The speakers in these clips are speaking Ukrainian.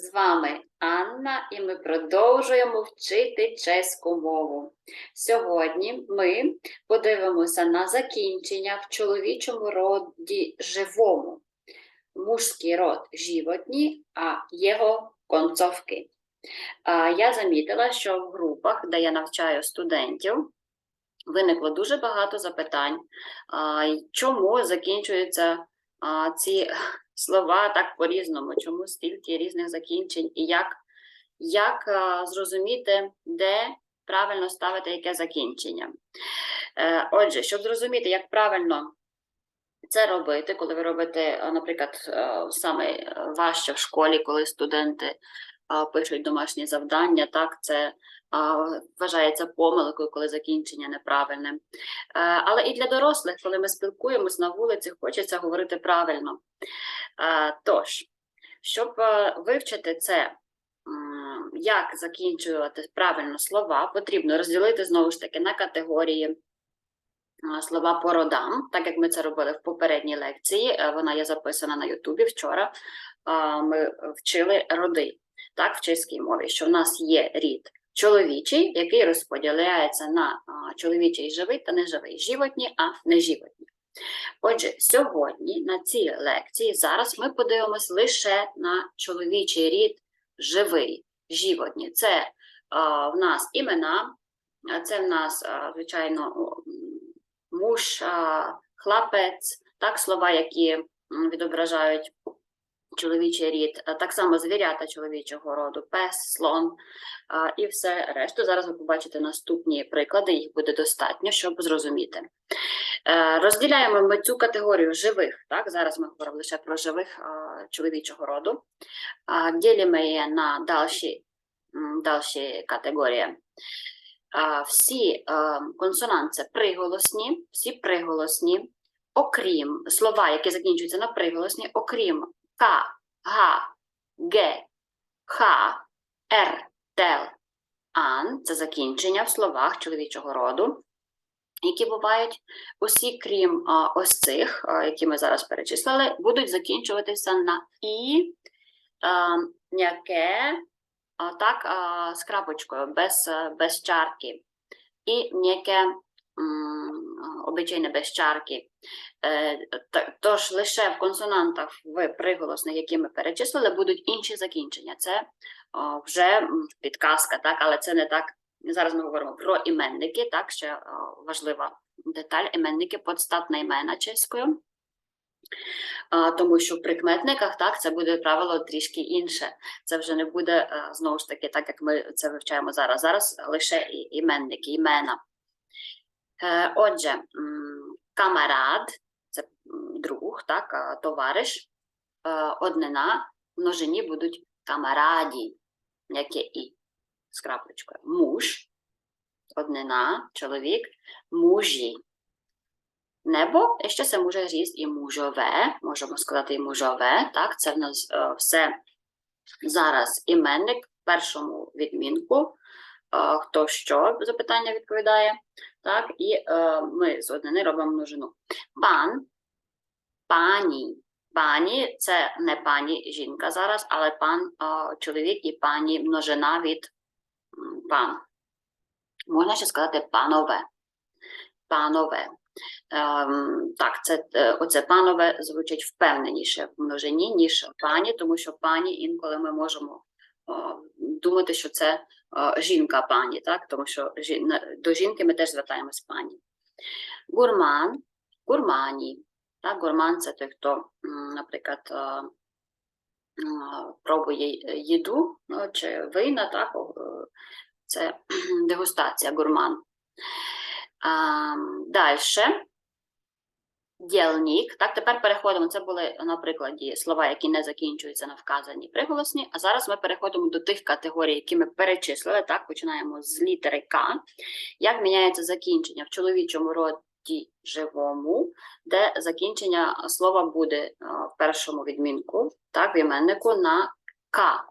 З вами Анна, і ми продовжуємо вчити чеську мову. Сьогодні ми подивимося на закінчення в чоловічому роді живому. Мужський род животні, а його концовки. Я замітила, що в групах, де я навчаю студентів, виникло дуже багато запитань, чому закінчуються ці слова так по-різному, чому стільки різних закінчень, і як, як а, зрозуміти, де правильно ставити яке закінчення. Е, Отже, щоб зрозуміти, як правильно це робити, коли ви робите, наприклад, е, саме е, важче в школі, коли студенти пишуть домашні завдання, так, це вважається помилкою, коли закінчення неправильне. Е, Але і для дорослих, коли ми спілкуємось на вулиці, хочеться говорити правильно. Е, Тож, щоб е, вивчити це, як закінчувати правильно слова, потрібно розділити знову ж таки на категорії слова по родам, так як ми це робили в попередній лекції. Вона є записана на Ютубі вчора. Ми вчили роди так, в чеській мові, що в нас є рід чоловічий, який розподіляється на чоловічий живий та неживий, животні, а неживотні. Отже, сьогодні на цій лекції зараз ми подивимось лише на чоловічий рід живий, животні. Це а, в нас імена, це в нас, а, звичайно, муж, а, хлопець, так, слова, які відображають чоловічий рід, так само звірята чоловічого роду, пес, слон і все решту. Зараз ви побачите наступні приклади, їх буде достатньо, щоб зрозуміти. Е, Розділяємо ми цю категорію живих. Так, зараз ми говоримо лише про живих чоловічого роду. Ділимо її на дальші, м, дальші категорії. Всі е, консонанти приголосні, всі приголосні, окрім слова, які закінчуються на приголосні, окрім К, Г, Г, Х, Р, Тел, Ан це закінчення в словах чоловічого роду, які бувають. Усі, крім а, ось цих, а, які ми зараз перечислили, будуть закінчуватися на і, а, м'яке, а, так, а, з крапочкою, без, без чарки, і м'яке м, обичайне без чарки. Е, Тож лише в консонантах в приголосних, які ми перечислили, будуть інші закінчення. Це вже підказка, так, але це не так. Зараз ми говоримо про іменники, так, ще важлива деталь. Іменники подстатна імена чеською. А, Тому що в прикметниках так це буде правило трішки інше. Це вже не буде е, знову ж таки, так як ми це вивчаємо зараз. Зараз лише іменники, імена. Е, Отже, камарад це друг, так, товариш, Е, однина, множині будуть камараді, яке і з крапочкою. Муж, однина, чоловік, мужі. Небо, і ще це може ріст і мужове, можемо сказати і мужове, так, це в нас е, все зараз іменник в першому відмінку, хто що запитання відповідає, так, і е, ми з однини робимо множину. Пан, пані. Пані це не пані жінка зараз, але пан е, чоловік і пані множина від пан. Можна ще сказати панове. Панове. Ем, так, це е, оце панове звучить впевненіше в множині, ніж пані, тому що пані інколи ми можемо думати, що це жінка пані, так? тому що до жінки ми теж звертаємось пані. Гурман, гурмані. Так, гурман це той, хто, наприклад, пробує їду чи вина, так, е, це дегустація, гурман. Далі. Дільник. Так, тепер переходимо. Це були на прикладі слова, які не закінчуються на вказані приголосні. А зараз ми переходимо до тих категорій, які ми перечислили. Так, починаємо з літери К. Як міняється закінчення в чоловічому роді живому, де закінчення слова буде е, в першому відмінку, так, в іменнику на К.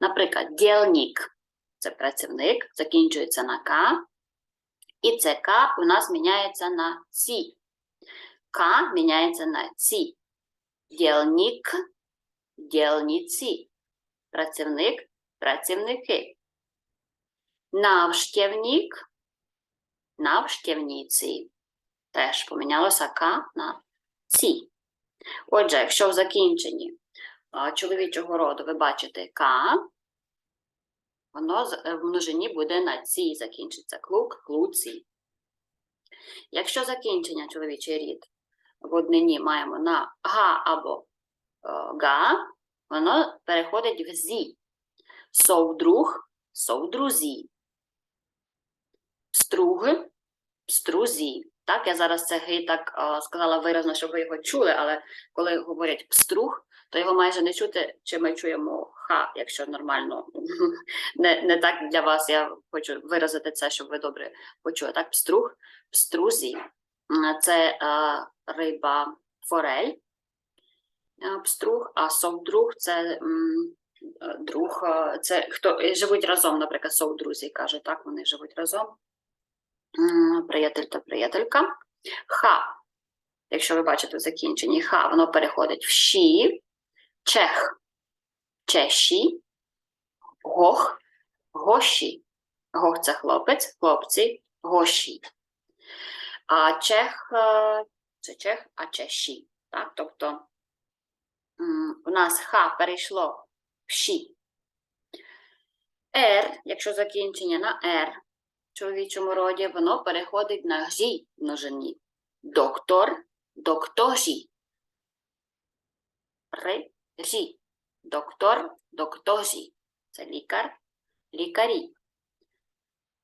Наприклад, дільник це працівник, закінчується на К. І це К у нас міняється на Сі. К міняється на ці. Дільник, дільниці. працівник, працівники. Навштівник, навштівниці. Теж помінялося К на Ці. Отже, якщо в закінченні чоловічого роду ви бачите К, воно е, в множині буде на ці закінчиться. Клук, клуці. Якщо закінчення чоловічий рід в однині маємо на га або е, га, воно переходить в зі. Совдруг, совдрузі. Струг, струзі. Так, я зараз це ги так е, сказала виразно, щоб ви його чули, але коли говорять пструг, то його майже не чути, чи ми чуємо ха, якщо нормально. Не, не так для вас, я хочу виразити це, щоб ви добре почули. Так, пструг, пструзі. Це е, риба форель, е, пструг, а совдруг це е, друг, це хто живуть разом, наприклад, совдрузі каже, так, вони живуть разом. Приятель та приятелька. Ха. Якщо ви бачите в закінченні ха, воно переходить в ші, чех, чеші, гох, гоші. Гох це хлопець, хлопці, гоші. А чех е, це чех, а чеші. Так? Тобто у нас ха перейшло в ші. Р, якщо закінчення на Р в чоловічому роді, воно переходить на жі множині. Доктор, докторі. Ри. Доктор, докторі. Це лікар, лікарі.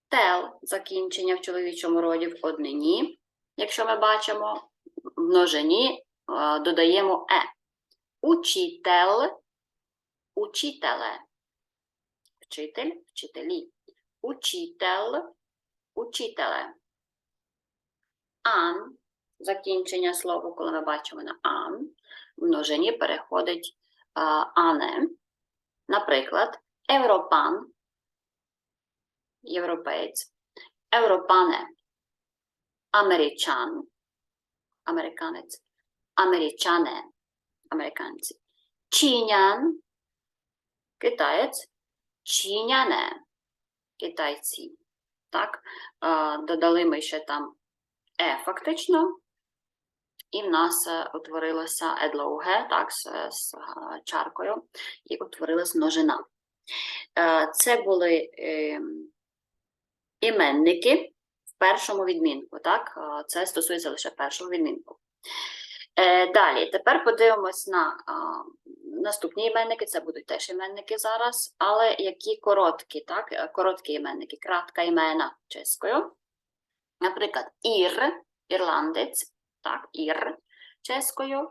Тел закінчення в чоловічому роді в однині. Якщо ми бачимо, в множині е, додаємо е. Учитель, учителе. Вчитель, вчителі. Учитель, учителе. Ан, закінчення слова, коли ми бачимо на ан, в множині переходить а, ане. Наприклад, Европан, європеєць, Европане, американ, американець, америчане, американці, Чинян, китаєць, чиняне, китайці. Так, додали ми ще там е фактично, і в нас е, утворилося едлоуге, так, з, з чаркою, і утворилась множина. Е, Це були е, іменники в першому відмінку. Так? Це стосується лише першого відмінку. Е, Далі, тепер подивимось на наступні іменники, це будуть теж іменники зараз, але які короткі, так? Е, короткі іменники, кратка імена чеською. Наприклад, ір, ірландець, так, ір чеською,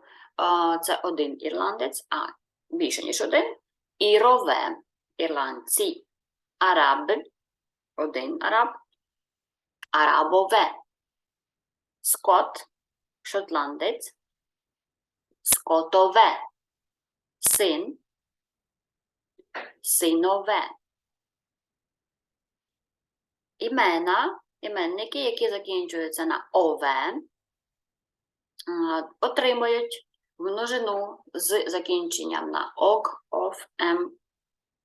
це один ірландець, а більше ніж один. Ірове, ірландці, араб, один араб, арабове, скот, шотландець, скотове, син, синове. Імена, іменники, які закінчуються на ове, отримують множину з закінченням на ок, ов, ем,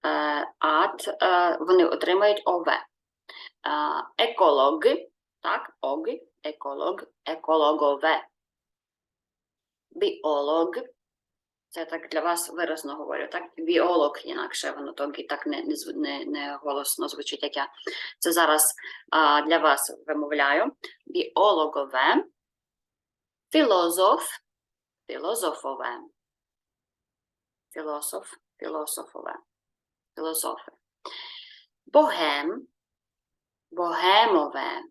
е, ат, е, вони отримають ове. А, Еколог, так, ог, еколог, екологове. Біолог, це так для вас виразно говорю, так? Біолог, інакше воно так не, не, не, не голосно звучить, як я це зараз а, для вас вимовляю. Біологове, філозоф, філозофове, філософ, філософове, філософи. Богем, богемове.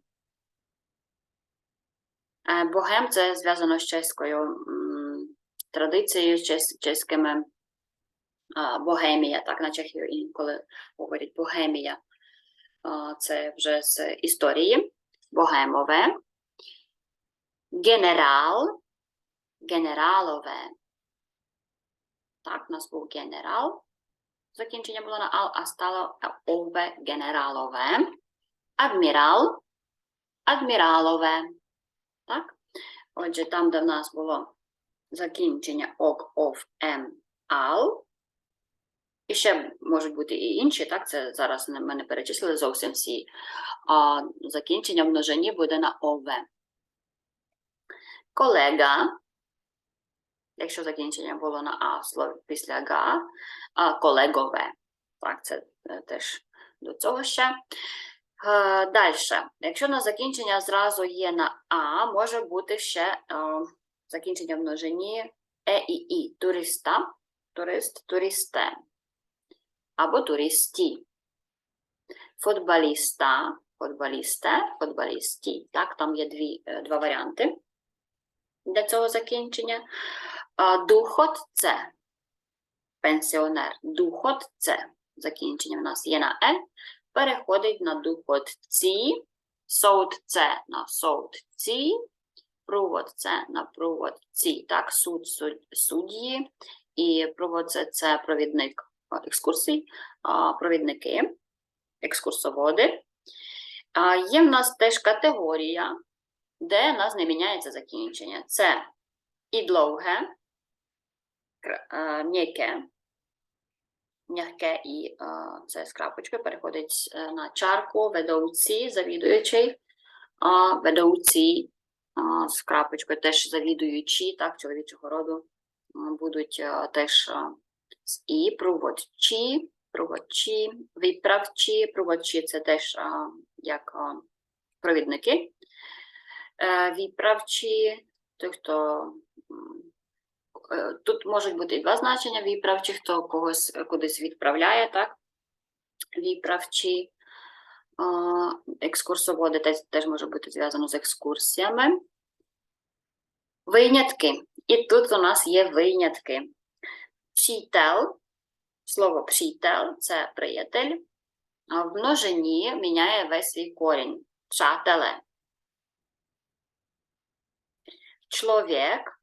Е, Богем це зв'язано з чеською м, традицією, з чес- чеськими а, Богемія, так, на Чехію інколи говорять Богемія. А, Це вже з історії. Богемове. Генерал, генералове. Так, у нас був генерал. Закінчення було на ал, а стало ове генералове. Адмірал, адміралове. Так? Отже, там, де в нас було закінчення ок, ов, ем, ал, І ще можуть бути і інші, так? Це зараз ми не перечислили зовсім всі. А закінчення в множині буде на ОВ. Колега, якщо закінчення було на А слово після га, а колегове. Так, це е, теж до цього ще. Далі. Якщо на закінчення зразу є на А, може бути ще е, закінчення в множині Е і І. Туриста, турист, туристе. Або туристі. Футболіста, футболісте, футболісті. Так, там є дві, е, два варіанти для цього закінчення. Духот це пенсіонер. Духот це закінчення в нас є на Е, переходить на духотці, соудце на соудці, проводце на проводці. Так, суд, суд судді і проводце це це провідник екскурсій, провідники, екскурсоводи. Є в нас теж категорія, де в нас не міняється закінчення. Це і довге, е, м'яке, м'яке і е, це з крапочкою переходить е, на чарку, ведoucí, завідуючий, а а, з крапочкою теж завідуючі, так, чоловічого роду будуть е, теж е, з і проводчі, проводчі, виправчі, проводчі це теж як провідники. Виправчі, той, хто тут можуть бути і два значення виправчі, хто когось е, кудись відправляє, так? Виправчі. Е, Екскурсоводи теж, теж може бути зв'язано з екскурсіями. Винятки. І тут у нас є винятки. Přítel, слово přítel – це приятель, в множині міняє весь свій корінь. Přátelé. Чоловік,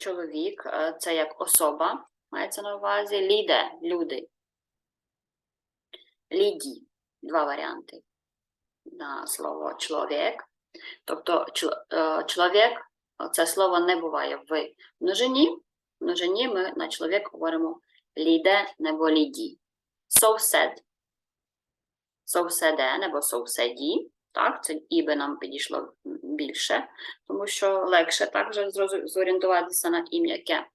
чоловік е, це як особа, мається на увазі. Ліде, люди. Ліді. Два варіанти на слово чоловік. Тобто е, чоловік, це слово не буває в множині. В множині ми на чоловік говоримо ліде або ліді. Соусед. Соуседе або соуседі. Так, це і би нам підійшло більше, тому що легше так вже зорієнтуватися на ім'яке.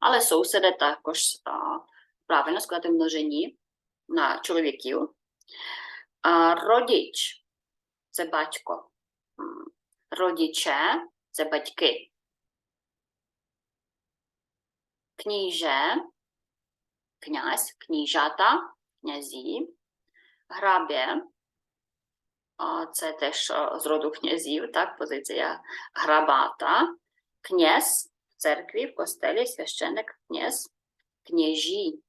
Але соуседе також а, правильно сказати множині на чоловіків. А, родіч це батько. Родіче це батьки. Кніже, князь, кніжата, князі. Грабє, це теж з роду князів, так, позиція грабата. Князь в церкві, в костелі, священик, князь, княжі.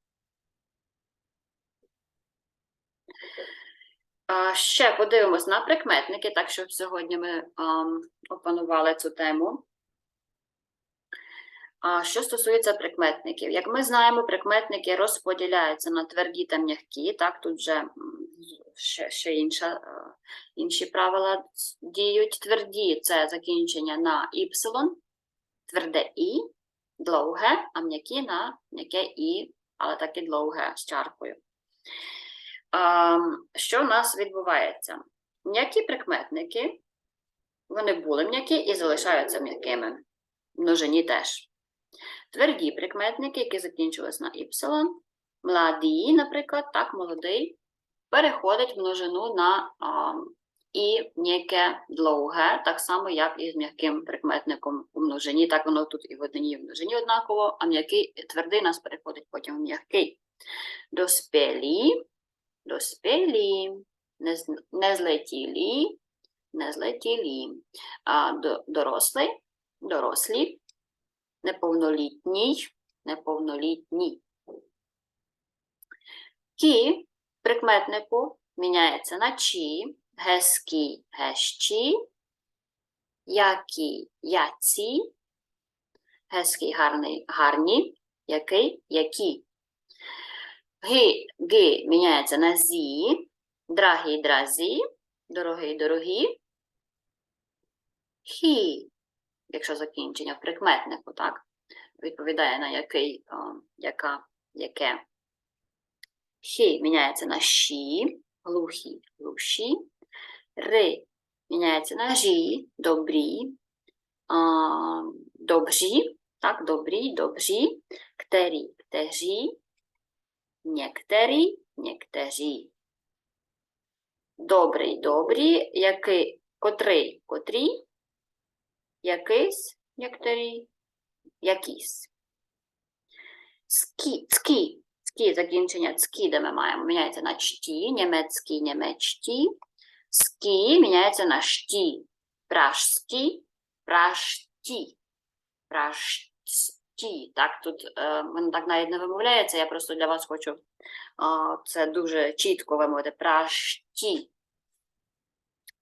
Ще подивимось на прикметники, так щоб сьогодні ми опанували цю тему. А що стосується прикметників, як ми знаємо, прикметники розподіляються на тверді та м'які. Так, тут вже ще, ще інша, е, інші правила діють. Тверді це закінчення на y, тверде і, довге, а м'які на м'яке і, але таки довге з чаркою. Що в нас відбувається? М'які прикметники, вони були м'які і залишаються м'якими. Множині теж. Тверді прикметники, які закінчились на y, младі, наприклад, так, молодий, переходить в множину на а, і м'яке довге, так само, як і з м'яким прикметником у множині. Так воно тут і в однині, і в множині однаково, а м'який твердий нас переходить потім в м'який. Доспелі, доспелі, не, не злетілі, не злетілі. А, до, дорослий, дорослі, неповнолітній, неповнолітній. Кі прикметнику міняється на чі, геський, гещі, який, яці, геський, гарний, гарні, який, які. Ги, ги міняється на зі, драгий, дразі, дорогий, дорогі. Хі, якщо закінчення в прикметнику, так? Відповідає на який, а, яка, яке. Хі міняється на ші, глухі, глуші. Ри міняється на жі, добрі, а, добрі, так, добрі, добрі. Ктері, ктежі, нєктері, нєктежі. Добрий, добрі, який, котрий, котрі, якийсь, нєктері, якісь. Скі, цкі, цкі, закінчення цкі, де ми маємо, міняється на чті, німецький, німечті. Скі міняється на шті. Пражські, пражті. Пражті. Так, тут е, воно так навіть не вимовляється, я просто для вас хочу е, це дуже чітко вимовити. Пражті.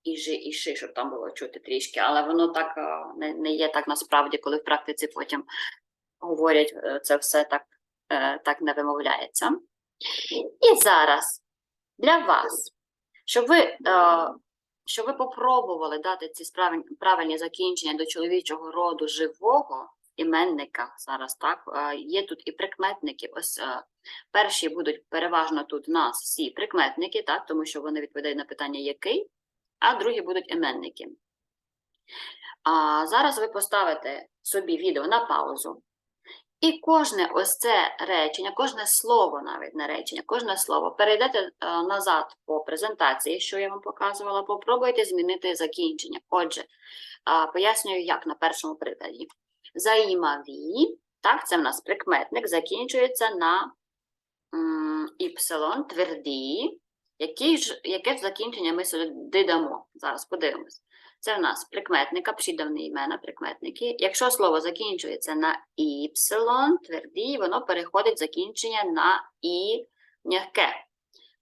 І жи, і ши, щоб там було чути трішки, але воно так е, не, не є так насправді, коли в практиці потім говорять е, це все так, е, так не вимовляється. І зараз для вас, щоб ви, щоб ви попробували дати ці правильні закінчення до чоловічого роду живого іменника, зараз так, є тут і прикметники. Ось перші будуть переважно тут в нас всі прикметники, так, тому що вони відповідають на питання який, а другі будуть іменники. А зараз ви поставите собі відео на паузу. І кожне ось це речення, кожне слово навіть не речення, кожне слово перейдете е, назад по презентації, що я вам показувала, попробуйте змінити закінчення. Отже, пояснюю, як на першому прикладі. Заїмаві, так, це в нас прикметник, закінчується на y, твердий. Який ж, яке ж закінчення ми сюди дамо? Зараз подивимось. Це в нас прикметника, придавні імена, прикметники. Якщо слово закінчується на y, твердий, воно переходить закінчення на і м'яке.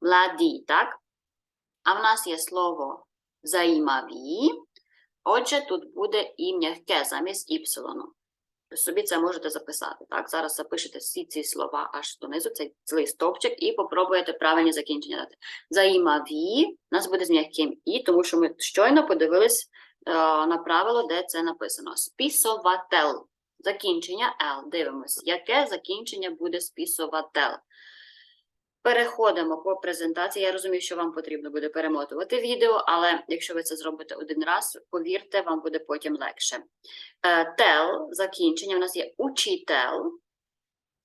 Младі, так? А в нас є слово заїмаві. Отже, тут буде і м'яке замість y. Собі це можете записати. Так? Зараз запишете всі ці слова аж донизу, цей цілий стовпчик, і попробуєте правильні закінчення дати. Заїмаві нас буде з м'яким і, тому що ми щойно подивились е, на правило, де це написано. Спісовател. Закінчення L. Дивимось, яке закінчення буде спісовател. Переходимо по презентації. Я розумію, що вам потрібно буде перемотувати відео, але якщо ви це зробите один раз, повірте, вам буде потім легше. Е, Тел, закінчення, у нас є учітел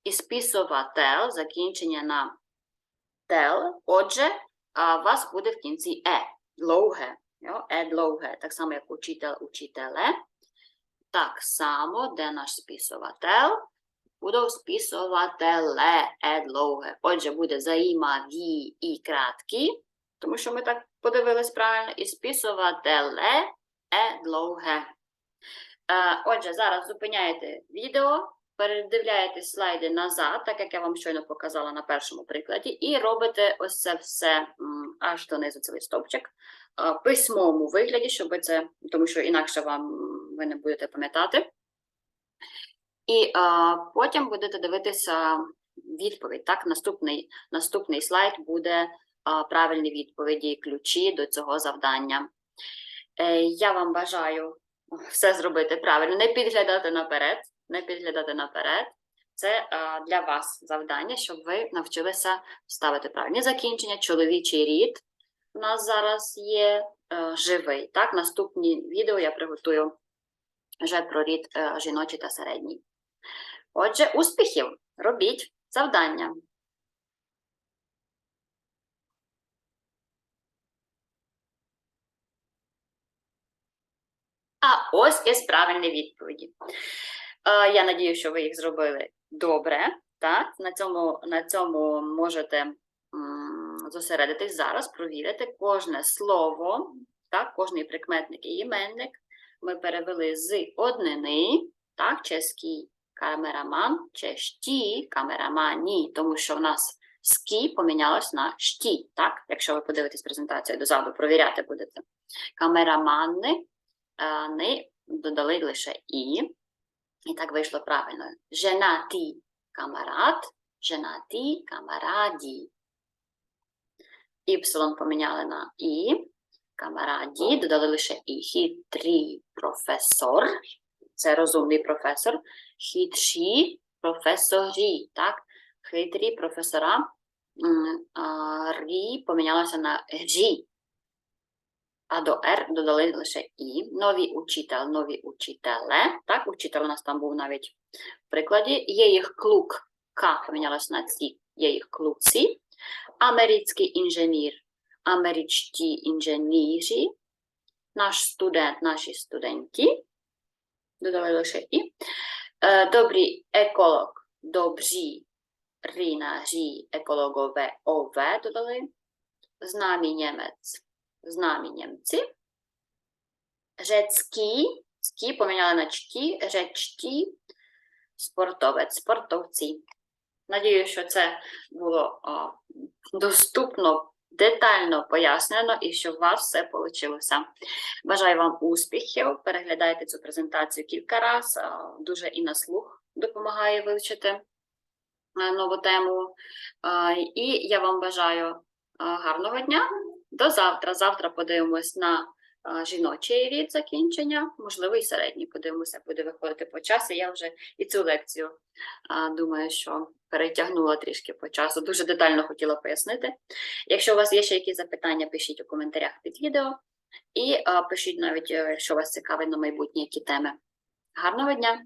і спісовател, закінчення на тел. Отже, у вас буде в кінці е, йо, е довге, так само, як учитель, учителе. Так само, де наш спісовател, буде спісователе, е. Отже, буде заїмаві і краткі, тому що ми так подивились правильно, і спісователе, е довге. Е, Отже, зараз зупиняєте відео, передивляєте слайди назад, так як я вам щойно показала на першому прикладі, і робите ось це все аж донизу цей стовпчик е, письмовому вигляді, щоб це, тому що інакше вам ви не будете пам'ятати. І е, потім будете дивитися відповідь. Так, наступний, наступний слайд буде е, правильні відповіді, ключі до цього завдання. Е, я вам бажаю все зробити правильно, не підглядати наперед, не підглядати наперед. Це е, для вас завдання, щоб ви навчилися ставити правильні закінчення. Чоловічий рід у нас зараз є е, живий. Так, наступні відео я приготую вже про рід е, жіночий та середній. Отже, успіхів! Робіть завдання. А ось і правильні відповіді. Е, Я надію, що ви їх зробили добре. Так? На, цьому, на цьому можете зосередитись зараз, провірити кожне слово, так? кожний прикметник і іменник. Ми перевели з однини, так, чеський камераман, чешті камерамані, тому що в нас скі помінялось на шті, так? Якщо ви подивитесь презентацію дозаду, провіряти будете. Камерамани не додали лише і, і так вийшло правильно. Женаті камарат, женаті камараді. Y поміняли на і, камараді, додали лише і. Хитрий професор, це розумний професор. Хитрі професорі, так? Хитрі професора м, а, рі помінялося на жі, а до Р додали лише І. Новий учитель, нові учителе. Так, учитель у нас там був навіть в прикладі. Є їх клук, К помінялося на ці, є їх клуці. Американський інженер, америчті інженері. Наш студент, наші студенти. Додали лише І. Е, Добрий еколог, добрі рінажі, екологове, ове додали. Знамі німець, знамі німці. Жецький, скі поміняли на чті, жечті, спортовець, спортовці. Надію, що це було а, доступно, детально пояснено і що у вас все вийшло. Бажаю вам успіхів. Переглядайте цю презентацію кілька разів. Дуже і на слух допомагає вивчити нову тему. І я вам бажаю гарного дня. До завтра. Завтра подивимось на жіночий рід закінчення, можливо, і середній. Подивимося, буде виходити по часу. Я вже і цю лекцію думаю, що перетягнула трішки по часу. Дуже детально хотіла пояснити. Якщо у вас є ще якісь запитання, пишіть у коментарях під відео. І пишіть навіть, е, що вас цікавить на майбутнє які теми. Гарного дня!